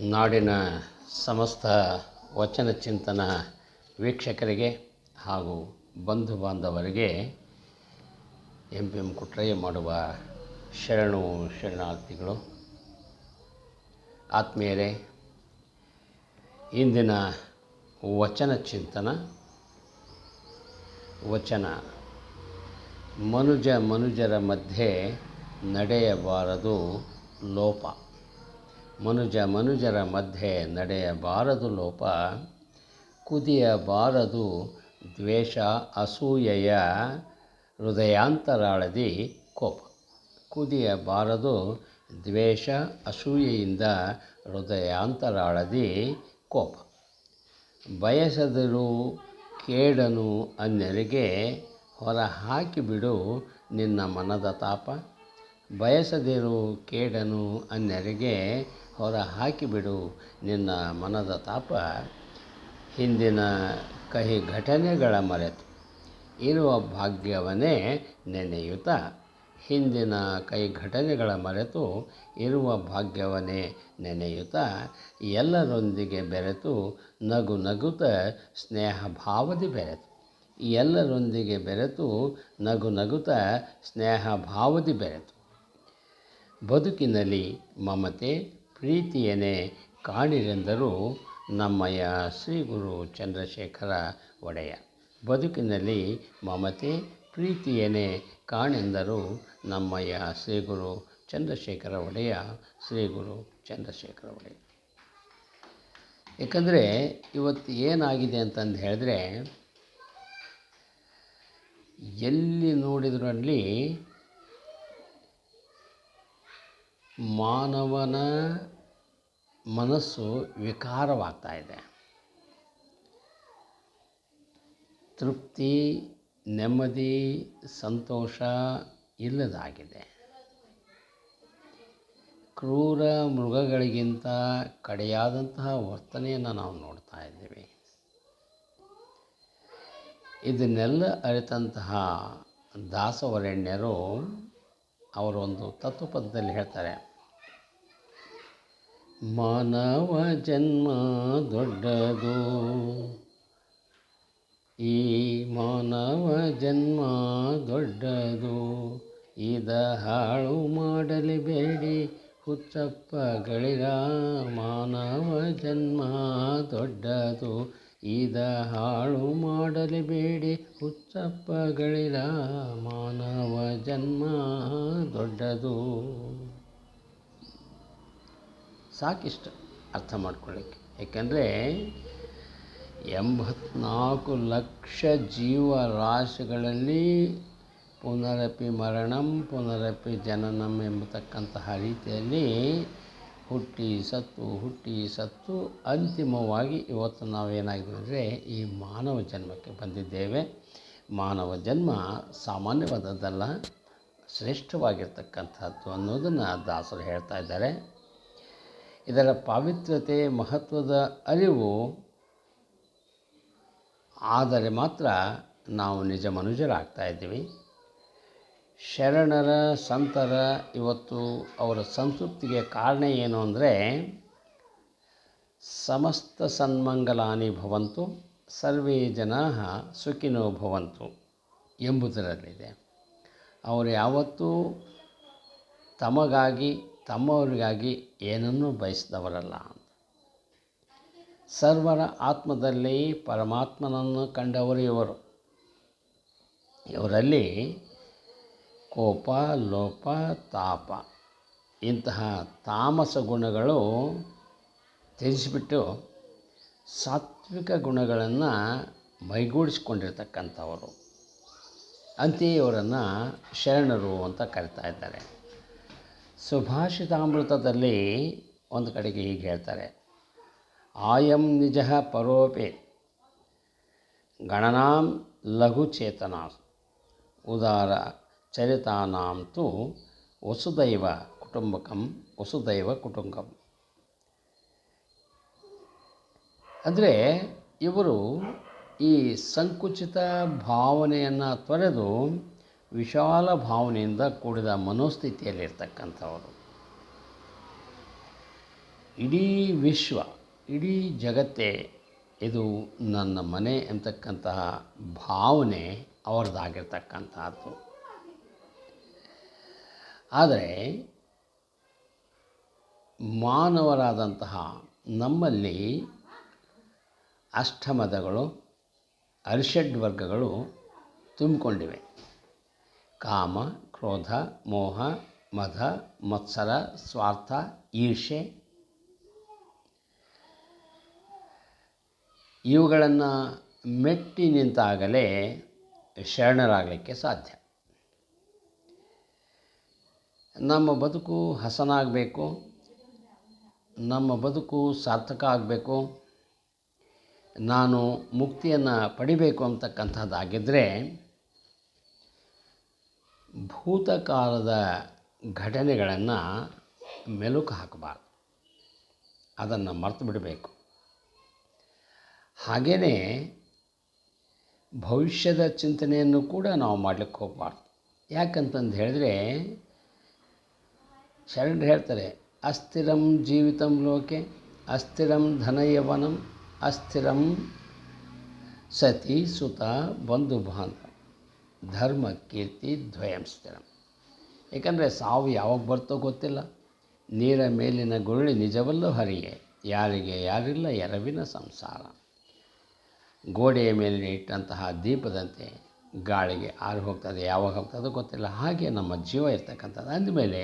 ನಾಡಿನ ಸಮಸ್ತ ವಚನ ಚಿಂತನ ವೀಕ್ಷಕರಿಗೆ ಹಾಗೂ ಬಂಧು ಬಾಂಧವರಿಗೆ ಎಂ ಪಿ ಎಂ ಕುಟ್ರಯ್ಯ ಮಾಡುವ ಶರಣು ಶರಣಾರ್ಥಿಗಳು, ಆತ್ಮೀಯರೇ, ಇಂದಿನ ವಚನ ಚಿಂತನ, ವಚನ ಮನುಜ ಮನುಜರ ಮಧ್ಯೆ ನಡೆಯಬಾರದು ಲೋಪ. ಮನುಜ ಮನುಜರ ಮಧ್ಯೆ ನಡೆಯಬಾರದು ಲೋಪ, ಕುದಿಯಬಾರದು ದ್ವೇಷ, ಅಸೂಯೆಯ ಹೃದಯಾಂತರಾಳದಿ ಕೋಪ. ಕುದಿಯಬಾರದು ದ್ವೇಷ, ಅಸೂಯೆಯಿಂದ ಹೃದಯಾಂತರಾಳದಿ ಕೋಪ. ಬಯಸದಿರು ಕೇಡನು ಅನ್ಯರಿಗೆ ಹೊರ ಹಾಕಿಬಿಡು ನಿನ್ನ ಮನದ ತಾಪ. ಬಯಸದಿರು ಕೇಡನು ಅನ್ಯರಿಗೆ ಹೊರ ಹಾಕಿಬಿಡು ನಿನ್ನ ಮನದ ತಾಪ ಹಿಂದಿನ ಕಹಿ ಘಟನೆಗಳ ಮರೆತು. ಇರುವ ಭಾಗ್ಯವನ್ನೇ ನೆನೆಯುತ್ತಾ. ಹಿಂದಿನ ಕೈ ಘಟನೆಗಳ ಮರೆತು ಇರುವ ಭಾಗ್ಯವನ್ನೇ ನೆನೆಯುತ್ತಾ. ಎಲ್ಲರೊಂದಿಗೆ ಬೆರೆತು ನಗು ನಗುತ ಸ್ನೇಹ ಭಾವದಿ ಬೆರೆತು. ಎಲ್ಲರೊಂದಿಗೆ ಬೆರೆತು ನಗು ನಗುತ ಸ್ನೇಹ ಭಾವದಿ ಬೆರೆತು. ಬದುಕಿನಲ್ಲಿ ಮಮತೆ ಪ್ರೀತಿಯನ್ನೇ ಕಾಣಿರೆಂದರು ನಮ್ಮಯ್ಯ ಶ್ರೀ ಗುರು ಚಂದ್ರಶೇಖರ ಒಡೆಯ. ಬದುಕಿನಲ್ಲಿ ಮಮತೆ ಪ್ರೀತಿಯನೇ ಕಾಣೆಂದರು ನಮ್ಮಯ್ಯ ಶ್ರೀ ಗುರು ಚಂದ್ರಶೇಖರ ಒಡೆಯ, ಶ್ರೀ ಗುರು ಚಂದ್ರಶೇಖರ ಒಡೆಯ. ಏಕೆಂದರೆ ಇವತ್ತು ಏನಾಗಿದೆ ಅಂತಂದು ಹೇಳಿದ್ರೆ, ಎಲ್ಲಿ ನೋಡಿದ್ರಲ್ಲಿ ಮಾನವನ ಮನಸ್ಸು ವಿಕಾರವಾಗ್ತಾ ಇದೆ ತೃಪ್ತಿ, ನೆಮ್ಮದಿ, ಸಂತೋಷ ಇಲ್ಲದಾಗಿದೆ. ಕ್ರೂರ ಮೃಗಗಳಿಗಿಂತ ಕಡೆಯಾದಂತಹ ವರ್ತನೆಯನ್ನು ನಾವು ನೋಡ್ತಾ ಇದ್ದೀವಿ. ಇದನ್ನೆಲ್ಲ ಅರಿತಂತಹ ದಾಸವರೆಣ್ಯರು ಅವರೊಂದು ತತ್ವಪದದಲ್ಲಿ ಹೇಳ್ತಾರೆ. ಮಾನವ ಜನ್ಮ ದೊಡ್ಡದು. ಈ ಮಾನವ ಜನ್ಮ ದೊಡ್ಡದು. ಇದ ಹಾಳು ಮಾಡಲೇಬೇಡಿ ಹುಚ್ಚಪ್ಪಗಳಿರ ಮಾನವ ಜನ್ಮ ದೊಡ್ಡದು. ಇದ ಹಾಳು ಮಾಡಲೇಬೇಡಿ ಹುಚ್ಚಪ್ಪಗಳಿರ ಮಾನವ ಜನ್ಮ ದೊಡ್ಡದು. ಸಾಕಿಷ್ಟು ಅರ್ಥ ಮಾಡ್ಕೊಳ್ಳಿಕ್ಕೆ. ಏಕೆಂದರೆ ಎಂಬತ್ನಾಲ್ಕು ಲಕ್ಷ ಜೀವರಾಶಿಗಳಲ್ಲಿ ಪುನರಪಿ ಮರಣಂ, ಪುನರಪಿ ಜನನಂ ಎಂಬತಕ್ಕಂತಹ ರೀತಿಯಲ್ಲಿ ಹುಟ್ಟಿ ಸತ್ತು ಹುಟ್ಟಿ ಸತ್ತು ಅಂತಿಮವಾಗಿ ಇವತ್ತು ನಾವೇನಾಗಿದ್ದೀವಿ ಅಂದರೆ ಈ ಮಾನವ ಜನ್ಮಕ್ಕೆ ಬಂದಿದ್ದೇವೆ. ಮಾನವ ಜನ್ಮ ಸಾಮಾನ್ಯವಾದದ್ದಲ್ಲ, ಶ್ರೇಷ್ಠವಾಗಿರ್ತಕ್ಕಂಥದ್ದು ಅನ್ನೋದನ್ನು ದಾಸರು ಹೇಳ್ತಾ ಇದ್ದಾರೆ. ಇದರ ಪಾವಿತ್ರ್ಯತೆ, ಮಹತ್ವದ ಅರಿವು ಆದರೆ ಮಾತ್ರ ನಾವು ನಿಜ ಮನುಜರಾಗ್ತಾ ಇದ್ದೀವಿ. ಶರಣರ, ಸಂತರ, ಇವತ್ತು ಅವರ ಸಂತೃಪ್ತಿಗೆ ಕಾರಣ ಏನು ಅಂದರೆ ಸಮಸ್ತ ಸನ್ಮಂಗಲಾನಿ ಭವಂತು, ಸರ್ವೇ ಜನ ಸುಖಿನೋ ಭವಂತು ಎಂಬುದರಲ್ಲಿದೆ. ಅವರು ಯಾವತ್ತೂ ತಮಗಾಗಿ ತಮ್ಮವರಿಗಾಗಿ ಏನನ್ನೂ ಬಯಸಿದವರಲ್ಲ ಸರ್ವರ ಆತ್ಮದಲ್ಲಿ ಪರಮಾತ್ಮನನ್ನು ಕಂಡವರು ಇವರು. ಇವರಲ್ಲಿ ಕೋಪ, ಲೋಪ, ತಾಪ ಇಂತಹ ತಾಮಸ ಗುಣಗಳು ತ್ಯಜಿಸಿಬಿಟ್ಟು ಸಾತ್ವಿಕ ಗುಣಗಳನ್ನು ಮೈಗೂಡಿಸಿಕೊಂಡಿರ್ತಕ್ಕಂಥವರು. ಅಂತೆಯೇ ಇವರನ್ನು ಶರಣರು ಅಂತ ಕರಿತಾ ಇದ್ದಾರೆ. ಸುಭಾಷಿತಾಮೃತದಲ್ಲಿ ಒಂದು ಕಡೆಗೆ ಹೀಗೆ ಹೇಳ್ತಾರೆ, ಆಯಂ ನಿಜ ಪರೋಪೆ ಗಣನಾಂ ಲಘುಚೇತನ ಉದಾರ ಚರಿತಾನಾಂ ತು ವಸುದೈವ ಕುಟುಂಬಕಂ, ವಸುದೈವ ಕುಟುಂಬಂ ಅಂದರೆ ಇವರು ಈ ಸಂಕುಚಿತ ಭಾವನೆಯನ್ನು ತೊರೆದು ವಿಶಾಲ ಭಾವನೆಯಿಂದ ಕೂಡಿದ ಮನೋಸ್ಥಿತಿಯಲ್ಲಿರ್ತಕ್ಕಂಥವರು. ಇಡೀ ವಿಶ್ವ, ಇಡೀ ಜಗತ್ತೇ ಇದು ನನ್ನ ಮನೆ ಅಂತಕ್ಕಂತಹ ಭಾವನೆ ಅವ್ರದ್ದಾಗಿರ್ತಕ್ಕಂಥದ್ದು ಆದರೆ ಮಾನವರಾದಂತಹ ನಮ್ಮಲ್ಲಿ ಅಷ್ಟಮದಗಳು, ಅರಿಷಡ್ ವರ್ಗಗಳು ತುಂಬಿಕೊಂಡಿವೆ. ಕಾಮ, ಕ್ರೋಧ, ಮೋಹ, ಮದ, ಮತ್ಸರ, ಸ್ವಾರ್ಥ ಈರ್ಷೆ ಇವುಗಳನ್ನು ಮೆಟ್ಟಿ ನಿಂತಾಗಲೇ ಶರಣರಾಗಲಿಕ್ಕೆ ಸಾಧ್ಯ. ನಮ್ಮ ಬದುಕು ಹಸನಾಗಬೇಕು, ನಮ್ಮ ಬದುಕು ಸಾರ್ಥಕ ಆಗಬೇಕು, ನಾನು ಮುಕ್ತಿಯನ್ನು ಪಡಿಬೇಕು ಅಂತಕ್ಕಂಥದ್ದಾಗಿದ್ದರೆ ಭೂತಕಾಲದ ಘಟನೆಗಳನ್ನು ಮೆಲುಕು ಹಾಕಬಾರ್ದು. ಅದನ್ನು ಮರೆತು ಬಿಡಬೇಕು. ಹಾಗೆಯೇ ಭವಿಷ್ಯದ ಚಿಂತನೆಯನ್ನು ಕೂಡ ನಾವು ಮಾಡಲಿಕ್ಕೆ ಹೋಗಬಾರ್ದು. ಯಾಕಂತಂದು ಹೇಳಿದ್ರೆ, ಶರಣರು ಹೇಳ್ತಾರೆ, ಅಸ್ಥಿರಂ ಜೀವಿತಂ ಲೋಕೆ, ಅಸ್ಥಿರಂ ಧನಯವನಂ, ಅಸ್ಥಿರಂ ಸತಿ ಸುತ ಬಂಧು ಬಾಂಧವ ಧರ್ಮ, ಕೀರ್ತಿ ದ್ವಯಂಸ್ಥಿರಂ ಏಕೆಂದರೆ ಸಾವು ಯಾವಾಗ ಬರ್ತೋ ಗೊತ್ತಿಲ್ಲ. ನೀರ ಮೇಲಿನ ಗುರುಳಿ ನಿಜವಲ್ಲೂ ಹರಿಗೆ ಯಾರಿಗೆ ಯಾರಿಲ್ಲ, ಎರವಿನ ಸಂಸಾರ. ಗೋಡೆಯ ಮೇಲೆ ಇಟ್ಟಂತಹ ದೀಪದಂತೆ ಗಾಳಿಗೆ ಆರು ಹೋಗ್ತದೆ, ಯಾವಾಗ ಹೋಗ್ತದೋ ಗೊತ್ತಿಲ್ಲ. ಹಾಗೆ ನಮ್ಮ ಜೀವ ಇರ್ತಕ್ಕಂಥದ್ದು. ಅಂದಮೇಲೆ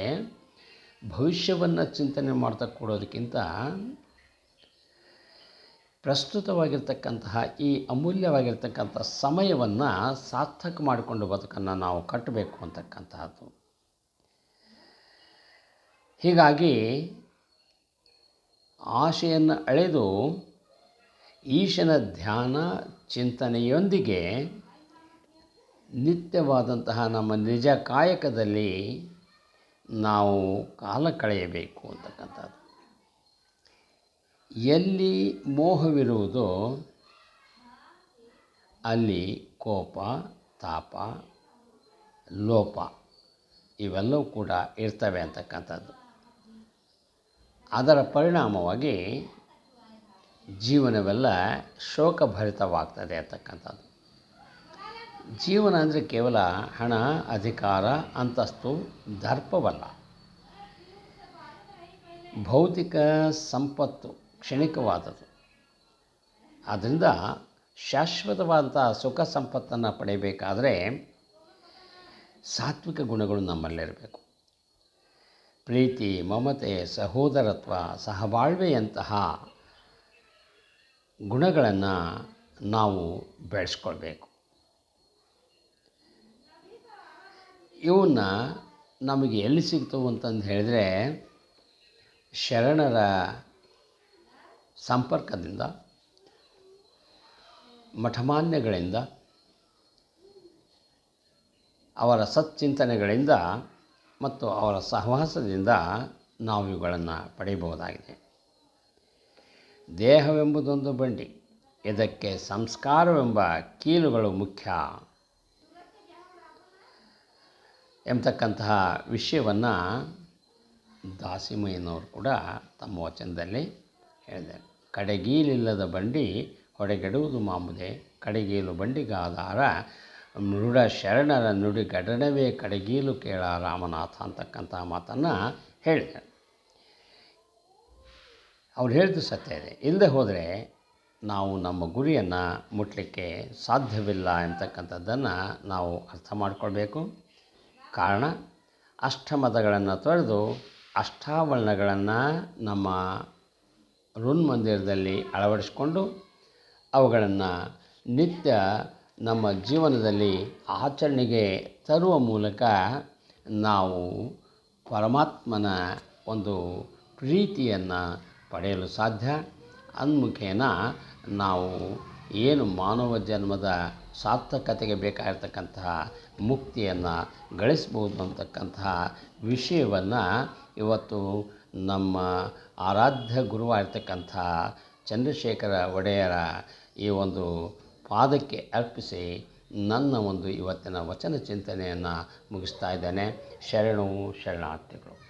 ಭವಿಷ್ಯವನ್ನು ಚಿಂತನೆ ಮಾಡ್ತಾ ಕೊಡೋದಕ್ಕಿಂತ ಪ್ರಸ್ತುತವಾಗಿರ್ತಕ್ಕಂತಹ ಈ ಅಮೂಲ್ಯವಾಗಿರ್ತಕ್ಕಂಥ ಸಮಯವನ್ನು ಸಾರ್ಥಕ ಮಾಡಿಕೊಂಡು ಬದುಕನ್ನು ನಾವು ಕಟ್ಟಬೇಕು ಅಂತಕ್ಕಂತಹದ್ದು. ಹೀಗಾಗಿ ಆಶೆಯನ್ನು ಅಳೆದು ಈಶನ ಧ್ಯಾನ ಚಿಂತನೆಯೊಂದಿಗೆ ನಿತ್ಯವಾದಂತಹ ನಮ್ಮ ನಿಜ ಕಾಯಕದಲ್ಲಿ ನಾವು ಕಾಲ ಕಳೆಯಬೇಕು ಅಂತಕ್ಕಂಥದ್ದು. ಎಲ್ಲಿ ಮೋಹವಿರುವುದೋ ಅಲ್ಲಿ ಕೋಪ, ತಾಪ, ಲೋಪ ಇವೆಲ್ಲವೂ ಕೂಡ ಇರ್ತವೆ ಅಂತಕ್ಕಂಥದ್ದು. ಅದರ ಪರಿಣಾಮವಾಗಿ ಜೀವನವೆಲ್ಲ ಶೋಕಭರಿತವಾಗ್ತದೆ ಅಂತಕ್ಕಂಥದ್ದು. ಜೀವನ ಅಂದರೆ ಕೇವಲ ಹಣ, ಅಧಿಕಾರ, ಅಂತಸ್ತು, ದರ್ಪವಲ್ಲ. ಭೌತಿಕ ಸಂಪತ್ತು ಕ್ಷಣಿಕವಾದದ್ದು. ಆದ್ದರಿಂದ ಶಾಶ್ವತವಾದಂಥ ಸುಖ ಸಂಪತ್ತನ್ನು ಪಡೆಯಬೇಕಾದರೆ ಸಾತ್ವಿಕ ಗುಣಗಳು ನಮ್ಮಲ್ಲಿರಬೇಕು ಪ್ರೀತಿ, ಮಮತೆ, ಸಹೋದರತ್ವ, ಸಹಬಾಳ್ವೆಯಂತಹ ಗುಣಗಳನ್ನು ನಾವು ಬೆಳೆಸ್ಕೊಳ್ಬೇಕು. ಇವನ್ನ ನಮಗೆ ಎಲ್ಲಿ ಸಿಗ್ತವು ಅಂತಂದು ಹೇಳಿದ್ರೆ ಶರಣರ ಸಂಪರ್ಕದಿಂದ, ಮಠಮಾನ್ಯಗಳಿಂದ, ಅವರ ಸಚ್ಚಿಂತನೆಗಳಿಂದ ಮತ್ತು ಅವರ ಸಹವಾಸದಿಂದ ನಾವು ಇವುಗಳನ್ನು ಪಡೆಯಬಹುದಾಗಿದೆ. ದೇಹವೆಂಬುದೊಂದು ಬಂಡಿ, ಇದಕ್ಕೆ ಸಂಸ್ಕಾರವೆಂಬ ಕೀಲುಗಳು ಮುಖ್ಯ ಎಂಬತಕ್ಕಂತಹ ವಿಷಯವನ್ನು ದಾಸಿಮಯ್ಯನವರು ಕೂಡ ತಮ್ಮ ವಚನದಲ್ಲಿ ಹೇಳಿದ್ದಾರೆ ಕಡೆಗೀಲಿಲ್ಲದ ಬಂಡಿ ಹೊಡೆಗೆಡುವುದು ಮಾಮುದೆ. ಕಡೆಗೀಲು ಬಂಡಿಗಾದಾರ ಮೃಡ ಶರಣರ ನುಡಿ ಗಡನವೇ ಕಡೆಗೀಲು ಕೇಳ ರಾಮನಾಥ ಅಂತಕ್ಕಂಥ ಮಾತನ್ನು ಹೇಳಿದ್ದಾರೆ ಅವ್ರು ಹೇಳಿದ್ದು ಸತ್ಯ ಇದೆ. ಇಲ್ಲದೆ ಹೋದರೆ ನಾವು ನಮ್ಮ ಗುರಿಯನ್ನು ಮುಟ್ಟಲಿಕ್ಕೆ ಸಾಧ್ಯವಿಲ್ಲ ಎಂತಕ್ಕಂಥದ್ದನ್ನು ನಾವು ಅರ್ಥ ಮಾಡಿಕೊಳ್ಬೇಕು. ಕಾರಣ ಅಷ್ಟಮತಗಳನ್ನು ತೊರೆದು ಅಷ್ಟಾವರಣಗಳನ್ನು ನಮ್ಮ ಋನ್ಮಂದಿರದಲ್ಲಿ ಅಳವಡಿಸಿಕೊಂಡು ಅವುಗಳನ್ನು ನಿತ್ಯ ನಮ್ಮ ಜೀವನದಲ್ಲಿ ಆಚರಣೆಗೆ ತರುವ ಮೂಲಕ ನಾವು ಪರಮಾತ್ಮನ ಒಂದು ಪ್ರೀತಿಯನ್ನು ಪಡೆಯಲು ಸಾಧ್ಯ. ಅನ್ಮುಖೇನ ನಾವು ಏನು ಮಾನವ ಜನ್ಮದ ಸಾರ್ಥಕತೆಗೆ ಬೇಕಾಗಿರ್ತಕ್ಕಂತಹ ಮುಕ್ತಿಯನ್ನು ಗಳಿಸ್ಬೋದು ಅಂತಕ್ಕಂತಹ ವಿಷಯವನ್ನು ಇವತ್ತು ನಮ್ಮ ಆರಾಧ್ಯ ಗುರುವಾಗಿರ್ತಕ್ಕಂಥ ಚಂದ್ರಶೇಖರ ಒಡೆಯರ ಈ ಒಂದು ಪಾದಕ್ಕೆ ಅರ್ಪಿಸಿ ನನ್ನ ಒಂದು ಇವತ್ತಿನ ವಚನ ಚಿಂತನೆಯನ್ನು ಮುಗಿಸ್ತಾ ಇದ್ದೇನೆ. ಶರಣು ಶರಣಾರ್ಥಿಗಳು.